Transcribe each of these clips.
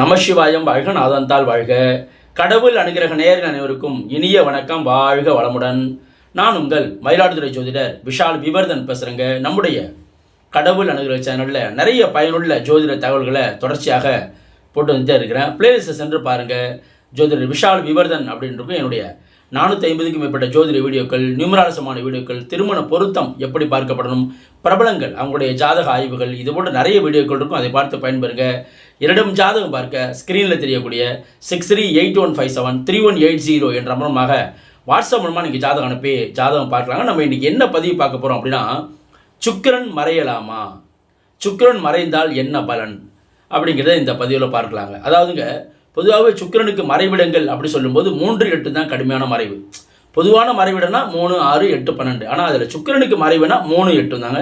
நமசிவாயம் வாழ்க நாதந்தால் வாழ்க. கடவுள் அனுகிரக நேர்கள் அனைவருக்கும் இனிய வணக்கம். வாழ்க வளமுடன். நான் உங்கள் மயிலாடுதுறை ஜோதிடர் விஷால் விவர்தன் பேசுகிறேங்க நம்முடைய கடவுள் அனுகிரக சேனலில் நிறைய பயனுள்ள ஜோதிட தகவல்களை தொடர்ச்சியாக போட்டு வந்துட்டே இருக்கிறேன். பிளேலிஸ்ட்டை சென்று பாருங்கள் ஜோதிடர் விஷால் விவர்தன் அப்படின்றக்கும் என்னுடைய நானூற்றி ஐம்பதுக்கும் மேற்பட்ட ஜோதிட வீடியோக்கள் நியூமராலசமான வீடியோக்கள் திருமண பொருத்தம் எப்படி பார்க்கப்படணும் பிரபலங்கள் அவங்களுடைய ஜாதக ஆய்வுகள் இது போன்ற நிறைய வீடியோக்கள் இருக்கும். அதை பார்த்து பயன்பெறுங்க. இரண்டும் ஜாதகம் பார்க்க ஸ்க்ரீனில் தெரியக்கூடிய six three eight one five seven three one eight zero என்ற மூலமாக வாட்ஸ்அப் மூலமாக நீங்கள் ஜாதகம் அனுப்பி ஜாதகம் பார்க்கலாங்க. நம்ம இன்றைக்கி என்ன பதிவு பார்க்க போகிறோம் அப்படின்னா சுக்கிரன் மறையலாமா? சுக்கரன் மறைந்தால் என்ன பலன்? அப்படிங்கிறத இந்த பதிவில் பார்க்கலாங்க. அதாவதுங்க பொதுவாகவே சுக்கிரனுக்கு மறைவிடங்கள் அப்படி சொல்லும்போது மூன்று எட்டு தான் கடுமையான மறைவு. பொதுவான மறைவிடம்னா மூணு ஆறு எட்டு பன்னெண்டு. ஆனால் அதில் சுக்கரனுக்கு மறைவுனா மூணு எட்டு தாங்க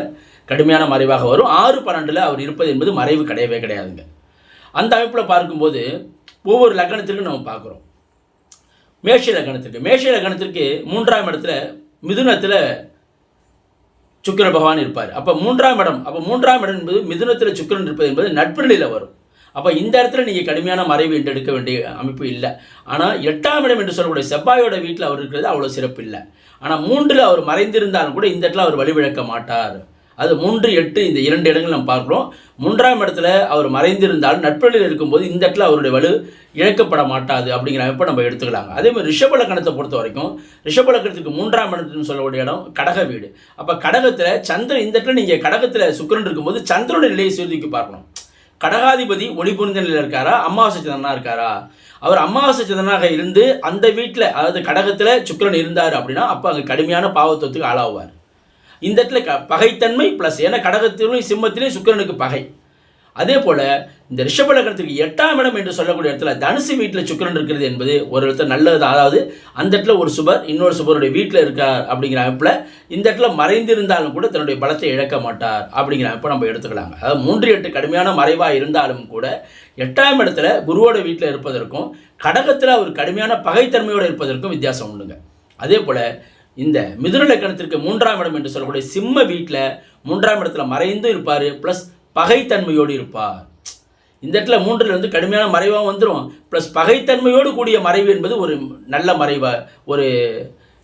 கடுமையான மறைவாக வரும். ஆறு பன்னெண்டில் அவர் இருப்பது என்பது மறைவு கிடையவே கிடையாதுங்க. அந்த அமைப்பில் பார்க்கும்போது ஒவ்வொரு லக்னத்திற்கும் நம்ம பார்க்குறோம். மேஷ லக்னத்திற்கு மேஷ லக்னத்திற்கு மூன்றாம் இடத்துல மிதுனத்தில் சுக்கிர பகவான் இருப்பார். அப்போ மூன்றாம் இடம் அப்போ மூன்றாம் இடம் என்பது மிதுனத்தில் சுக்கிரன் இருப்பது என்பது நட்பு நிலையில் வரும். அப்போ இந்த இடத்துல நீங்கள் கடுமையான மறைவு என்று எடுக்க வேண்டிய அமைப்பு இல்லை. ஆனால் எட்டாம் இடம் என்று சொல்லக்கூடிய செவ்வாயோட வீட்டில் அவர் இருக்கிறது அவ்வளோ சிறப்பு இல்லை. ஆனால் மூன்றில் அவர் மறைந்திருந்தாலும் கூட இந்த இடத்துல அவர் வழிவிழக்க மாட்டார். அது மூன்று எட்டு இந்த இரண்டு இடங்கள் நம்ம பார்க்குறோம். மூன்றாம் இடத்துல அவர் மறைந்திருந்தால் நட்புகளில் இருக்கும்போது இந்த இடத்துல அவருடைய வலு இழக்கப்பட மாட்டாது அப்படிங்கிற அமைப்பை நம்ம எடுத்துக்கலாங்க. அதே மாதிரி ரிஷபலக்கணத்தை பொறுத்த வரைக்கும் ரிஷபலக்கணத்துக்கு மூன்றாம் இடத்துன்னு சொல்லக்கூடிய இடம் கடக வீடு. அப்போ கடகத்தில் சந்திரன் இந்த இடத்துல நீங்கள் கடகத்தில் சுக்கரன் இருக்கும்போது சந்திரனுடைய நிலையை சீர்தூக்கி பார்க்கணும். கடகாதிபதி ஒளி புரிந்த நிலையில் இருக்காரா? அமாவாசை சந்திரனாக இருக்காரா? அவர் அமாவாசை சந்திரனாக இருந்து அந்த வீட்டில் அதாவது கடகத்தில் சுக்கரன் இருந்தார் அப்படின்னா அப்போ அங்கே கடுமையான பாவத்துவத்துக்கு ஆளாவார். இந்த இடத்துல க பகைத்தன்மை ப்ளஸ் ஏன்னா கடகத்திலும் சிம்மத்திலையும் சுக்கிரனுக்கு பகை. அதே போல் இந்த ரிஷப லக்னத்திற்கு எட்டாம் இடம் என்று சொல்லக்கூடிய இடத்துல தனுசு வீட்டில் சுக்கரன் இருக்கிறது என்பது ஒரு இடத்துல நல்லது. அதாவது அந்த இடத்துல ஒரு சுபர் இன்னொரு சுபருடைய வீட்டில் இருக்கார் அப்படிங்கிற அமைப்பில் இந்த இடத்துல மறைந்திருந்தாலும் கூட தன்னுடைய பலத்தை இழக்க மாட்டார் அப்படிங்கிற அமைப்பை நம்ம எடுத்துக்கலாங்க. அதாவது மூன்று எட்டு கடுமையான மறைவாக இருந்தாலும் கூட எட்டாம் இடத்துல குருவோட வீட்டில் இருப்பதற்கும் கடகத்தில் அவர் கடுமையான பகைத்தன்மையோடு இருப்பதற்கும் வித்தியாசம் உண்டுங்க. அதே போல் இந்த மிதுன லக்கணத்திற்கு மூன்றாம் இடம் என்று சொல்லக்கூடிய சிம்ம வீட்டில் மூன்றாம் இடத்துல மறைந்து இருப்பார் ப்ளஸ் பகைத்தன்மையோடு இருப்பார். இந்த இடத்துல மூன்றில் வந்து கடுமையான மறைவாக வந்துடும் ப்ளஸ் பகைத்தன்மையோடு கூடிய மறைவு என்பது ஒரு நல்ல மறைவாக ஒரு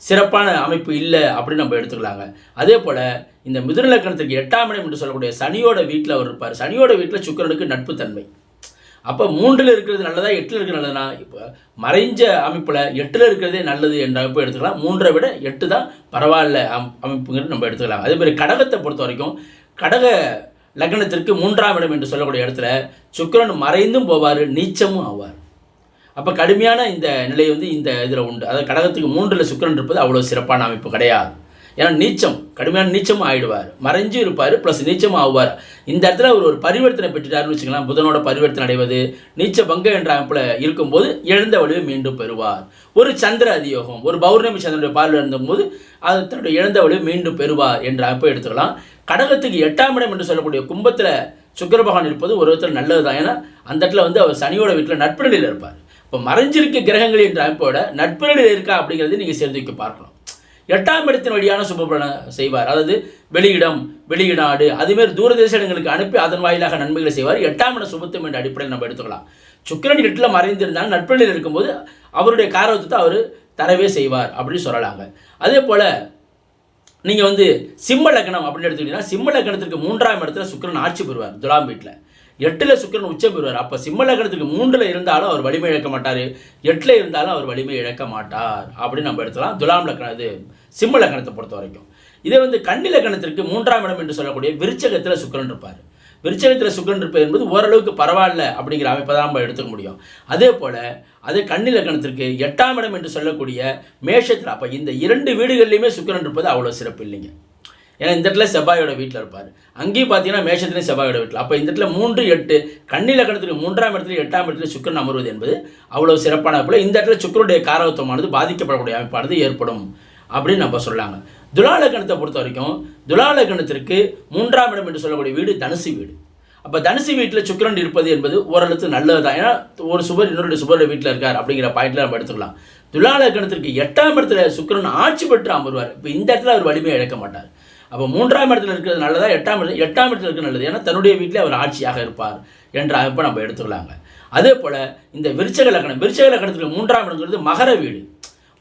சிறப்பான அமைப்பு இல்லை அப்படின்னு நம்ம எடுத்துக்கலாங்க. அதே போல் இந்த மிதுன லக்கணத்திற்கு எட்டாம் இடம் என்று சொல்லக்கூடிய சனியோட வீட்டில் அவர் இருப்பார். சனியோட வீட்டில் சுக்கிரனுக்கு நட்புத்தன்மை. அப்போ மூன்றில் இருக்கிறது நல்லதா எட்டில் இருக்கிறது நல்லதுனா இப்போ மறைஞ்ச அமைப்பில் எட்டில் இருக்கிறதே நல்லது என்ற அமைப்பு எடுத்துக்கலாம். மூன்றை விட எட்டு தான் பரவாயில்ல அம் அமைப்புங்கிறது நம்ம எடுத்துக்கலாம். அதே மாதிரி கடகத்தை பொறுத்த வரைக்கும் கடக லக்னத்திற்கு மூன்றாம் இடம் என்று சொல்லக்கூடிய இடத்துல சுக்கிரன் மறைந்தும் போவார் நீச்சமும் ஆவார். அப்போ கடுமையான இந்த நிலை வந்து இந்த இதில் உண்டு. அதாவது கடகத்துக்கு மூன்றில் சுக்கிரன் இருப்பது அவ்வளோ சிறப்பான அமைப்பு கிடையாது. ஏன்னா நீச்சம் கடுமையான நீச்சமும் ஆயிடுவார். மறைஞ்சும் இருப்பார் ப்ளஸ் நீச்சமும் ஆவார் இந்த இடத்துல அவர் ஒரு பரிவர்த்தனை பெற்றுட்டாருன்னு வச்சுக்கலாம் புதனோட பரிவர்த்தனை அடைவது நீச்ச பங்க என்ற அமைப்பில் இருக்கும்போது இழந்த வலுவை மீண்டும் பெறுவார். ஒரு சந்திர அதியோகம் ஒரு பௌர்ணமி சந்திரனுடைய பார்வையில் இருந்தபோது அது தன்னுடைய இழந்த வலுவை மீண்டும் பெறுவார் என்ற அமைப்பை எடுத்துக்கலாம். கடகத்துக்கு எட்டாம் இடம் என்று சொல்லக்கூடிய கும்பத்தில் சுக்கர பகவான் இருப்பது ஒரு விதத்தில் நல்லது தான் ஏன்னா அந்த இடத்துல வந்து அவர் சனியோட வீட்டில் நட்பு நிலையில் இருப்பார். இப்போ மறைஞ்சிருக்க கிரகங்கள் என்ற அமைப்போட நட்பு நிலையில் இருக்கா அப்படிங்கிறது நீங்கள் சேர்ந்து வைக்க பார்க்கணும். எட்டாம் இடத்தின் வழியான சுபபலனை செய்வார். அதாவது வெளியிடம் வெளிநாடு அதுமாரி தூரதேச இடங்களுக்கு அனுப்பி அதன் வாயிலாக நன்மைகளை செய்வார். எட்டாம் இடம் சுபத்துவம் என்ற அடிப்படையில் நம்ம எடுத்துக்கலாம். சுக்கிரன் எட்டில் மறைந்திருந்தாலும் நட்புகளில் இருக்கும்போது அவருடைய காரகத்தை அவர் தரவே செய்வார் அப்படின்னு சொல்லலாங்க. அதே போல் நீங்கள் வந்து சிம்ம லக்னம் அப்படின்னு எடுத்துக்கிட்டீங்கன்னா சிம்ம லக்னத்திற்கு மூன்றாம் இடத்துல சுக்கிரன் ஆட்சி பெறுவார் துலாம் வீட்டில். எட்டில் சுக்கிரன் உச்சம் பெறுவார். அப்போ சிம்ம லக்னத்துக்கு மூன்றில் இருந்தாலும் அவர் வலிமை இழக்க மாட்டார். எட்டில் இருந்தாலும் அவர் வலிமை இழக்க மாட்டார். அப்படின்னு நம்ம எடுத்துக்கலாம். துலாம் லக்னம் இது சிம்ம லக்னத்தை பொறுத்த வரைக்கும். இதே வந்து கன்னி லக்னத்திற்கு மூன்றாம் இடம் என்று சொல்லக்கூடிய விருச்சகத்தில் சுக்கிரன் இருப்பார். விருச்சகத்தில் சுக்கரன் இருப்பது என்பது ஓரளவுக்கு பரவாயில்ல அப்படிங்கிற அமைப்பை தான் நம்ம எடுத்துக்க முடியும். அதே போல் அதே கன்னி லக்னத்திற்கு எட்டாம் இடம் என்று சொல்லக்கூடிய மேஷத்தில் அப்போ இந்த இரண்டு வீடுகள்லையுமே சுக்கிரன் இருப்பது அவ்வளோ சிறப்பு இல்லைங்க. ஏன்னா இந்த இடத்துல செவ்வாயோட வீட்டில் இருப்பார். அங்கேயும் பார்த்தீங்கன்னா மேஷத்துலேயும் செவ்வாயோட வீட்டில் அப்போ இந்த இடத்துல மூன்று எட்டு கண்ணில் கணத்துக்கு மூன்றாம் இடத்துல எட்டாம் இடத்துல சுக்கிரன் அமர்வது என்பது அவ்வளோ சிறப்பான போல் இந்த இடத்துல சுக்கிரனுடைய காரகத்துவமானது பாதிக்கப்படக்கூடிய அமைப்பானது ஏற்படும் அப்படின்னு நம்ம சொல்லாங்க. துலாலக்கணத்தை பொறுத்த வரைக்கும் துலாலக்கணத்திற்கு மூன்றாம் இடம் என்று சொல்லக்கூடிய வீடு தனுசு வீடு. அப்போ தனுசு வீட்டில் சுக்கரன் இருப்பது என்பது ஓரளவுக்கு நல்லது தான் ஏன்னா ஒரு சுபர் இன்னொரு சுபருடைய வீட்டில் இருக்கார் அப்படிங்கிற பாயிண்டில் நம்ம எடுத்துக்கலாம். துலாலக்கணத்திற்கு எட்டாம் இடத்துல சுக்கரன் ஆட்சி பெற்று அமர்வார். இப்போ இந்த இடத்துல அவர் வலிமையை இழக்க மாட்டார். அப்போ மூன்றாம் இடத்துல இருக்கிறது நல்லதா? எட்டாம் இடத்துல எட்டாம் இடத்துல இருக்கிறது நல்லது. ஏன்னா தன்னுடைய வீட்டில் அவர் ஆட்சியாக இருப்பார் என்ற அமைப்பை நம்ம எடுத்துக்கலாங்க. அதே போல் இந்த விருச்சக லக்கணம். விருச்சக லக்கணத்துக்கு மூன்றாம் இடங்கிறது மகர வீடு.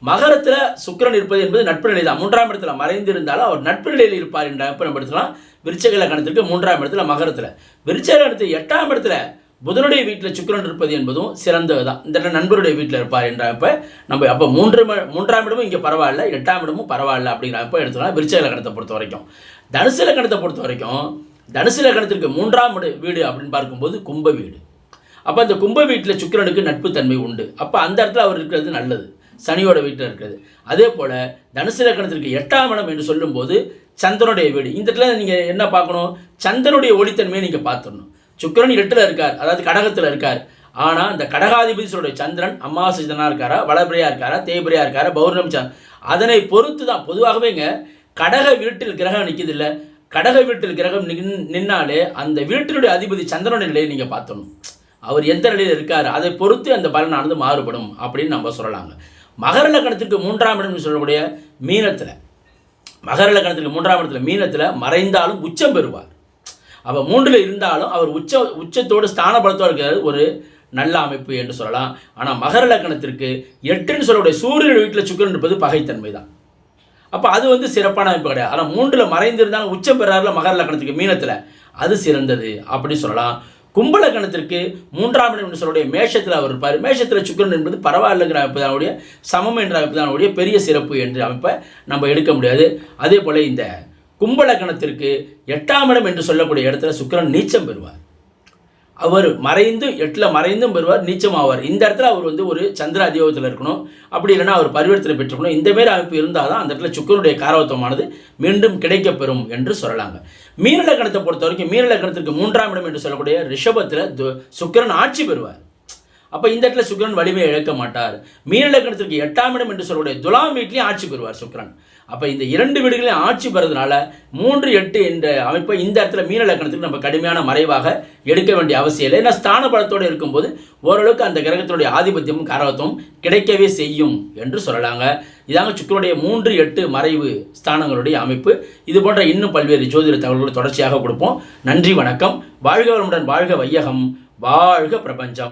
மகரத்தில் சுக்கிரன் இருப்பது என்பது நட்பு நிலை தான் மூன்றாம் இடத்துல மறைந்திருந்தாலும் அவர் நட்பு நிலையில் இருப்பார் என்ற அமைப்பை நம்ம எடுத்துக்கலாம். விருச்சக லக்கணத்திற்கு மூன்றாம் இடத்துல மகரத்தில். விருச்சக லக்கணத்துக்கு எட்டாம் இடத்துல புதனுடைய வீட்டில் சுக்கிரன் இருப்பது என்பதும் சிறந்தது தான் இந்த நண்பருடைய வீட்டில் இருப்பார் என்றப்ப அப்போ நம்ம அப்போ மூன்று ம- மூன்றாம் இடமும் இங்கே பரவாயில்ல எட்டாம் இடமும் பரவாயில்ல அப்படிங்கிறப்ப எடுத்துக்கலாம். விருச்சக லக்கணத்தை பொறுத்த வரைக்கும். தனுசு லக்கணத்தை பொறுத்த வரைக்கும் தனுசு லக்கணத்திற்கு மூன்றாம் வீடு அப்படின்னு பார்க்கும்போது கும்ப வீடு. அப்போ அந்த கும்ப வீட்டில் சுக்கிரனுக்கு நட்புத்தன்மை உண்டு. அப்போ அந்த இடத்துல அவர் இருக்கிறது நல்லது. சனியோட வீட்டில் இருக்கிறது. அதே போல் தனுசு லக்கணத்திற்கு எட்டாம் இடம் என்று சொல்லும்போது சந்திரனுடைய வீடு. இந்த இடத்துல நீங்கள் என்ன பார்க்கணும்? சந்திரனுடைய ஒளித்தன்மையை நீங்கள் பார்த்துடணும். சுக்கிரன் எட்டில் இருக்கார். அதாவது கடகத்தில் இருக்கார். ஆனால் இந்த கடகாதிபதி சொல்கிற சந்திரன் அமாவாசைதனாக இருக்காரா? வளபிரையாக இருக்காரா? தேய்பிரியாக இருக்காரா? பௌர்ணமி சந்திரன் அதனை பொறுத்து தான் பொதுவாகவேங்க கடக வீட்டில் கிரகம் நிற்கிது இல்லை கடக வீட்டில் கிரகம் நின் நின்னாலே அந்த வீட்டினுடைய அதிபதி சந்திரனுடைய நிலையை நீங்கள் பார்த்தணும் அவர் எந்த நிலையில் இருக்கார்? அதை பொறுத்து அந்த பலனானது மாறுபடும் அப்படின்னு நம்ம சொல்லலாங்க. மகர லக்கணத்திற்கு மூன்றாம் இடம்னு சொல்லக்கூடிய மீனத்தில் மகர லக்கணத்திற்கு மூன்றாம் இடத்துல மீனத்தில் மறைந்தாலும் உச்சம் பெறுவார். அப்போ மூன்றில் இருந்தாலும் அவர் உச்ச உச்சத்தோடு ஸ்தான பலத்தோடு இருக்கிறது ஒரு நல்ல அமைப்பு என்று சொல்லலாம். ஆனால் மகர லக்கணத்திற்கு எட்டுன்னு சொல்லக்கூடிய சூரியன் வீட்டில் சுக்கிரன் இருப்பது பகைத்தன்மை தான். அப்போ அது வந்து சிறப்பான அமைப்பு கிடையாது. ஆனால் மூன்றில் மறைந்திருந்தாலும் உச்சம் பெறாருல மகர லக்கணத்துக்கு மீனத்தில். அது சிறந்தது அப்படின்னு சொல்லலாம். கும்பலக்கணத்திற்கு மூன்றாம் இடம் என்று சொல்லக்கூடிய மேஷத்தில் அவர் இருப்பார். மேஷத்தில் சுக்கிரன் என்பது பரவாயில்லைங்கிற அமைப்பு தான் சமம் என்ற அமைப்பு தான் பெரிய சிறப்பு என்ற அமைப்பை நம்ம எடுக்க முடியாது. அதே போல் இந்த கும்பலக்கணத்திற்கு எட்டாம் இடம் என்று சொல்லக்கூடிய இடத்துல சுக்கிரன் நீச்சம் பெறுவார். அவர் மறைந்து எட்டில் மறைந்தும் பெறுவார் நீச்சம் ஆவார் இந்த இடத்துல அவர் வந்து ஒரு சந்திர அதியோகத்தில் இருக்கணும். அப்படி இல்லைன்னா அவர் பரிவர்த்தனை பெற்றுக்கணும் இந்த மாரி அமைப்பு இருந்தால் தான் அந்த இடத்துல சுக்கரனுடைய காரவத்துவமானது மீண்டும் கிடைக்கப்பெறும் என்று சொல்லலாங்க. மீனலக்கணத்தை பொறுத்த வரைக்கும் மீனலக்கணத்திற்கு மூன்றாம் இடம் என்று சொல்லக்கூடிய ரிஷபத்தில் சுக்கிரன் ஆட்சி பெறுவார். அப்போ இந்த இடத்துல சுக்ரன் வலிமையை இழக்க மாட்டார். மீனலக்கணத்திற்கு எட்டாம் இடம் என்று சொல்லக்கூடிய துலாம் வீட்லேயும் ஆட்சி பெறுவார் சுக்கிரன். அப்போ இந்த இரண்டு வீடுகளையும் ஆட்சி பெறதுனால மூன்று எட்டு என்ற அமைப்பை இந்த இடத்துல மீனலக்கணத்துக்கு நம்ம கடுமையான மறைவாக எடுக்க வேண்டிய அவசியம் இல்லை. ஏன்னா ஸ்தான பலத்தோடு இருக்கும்போது ஓரளவுக்கு அந்த கிரகத்தினுடைய ஆதிபத்தியமும் காரகத்துவம் கிடைக்கவே செய்யும் என்று சொல்லலாங்க. இதாங்க சுக்கரனுடைய மூன்று எட்டு மறைவு ஸ்தானங்களுடைய அமைப்பு. இது போன்ற இன்னும் பல்வேறு ஜோதிட தகவல்களை தொடர்ச்சியாக கொடுப்போம். நன்றி வணக்கம். வாழ்க வளமுடன் வாழ்க வையகம். வாழ்க பிரபஞ்சம்.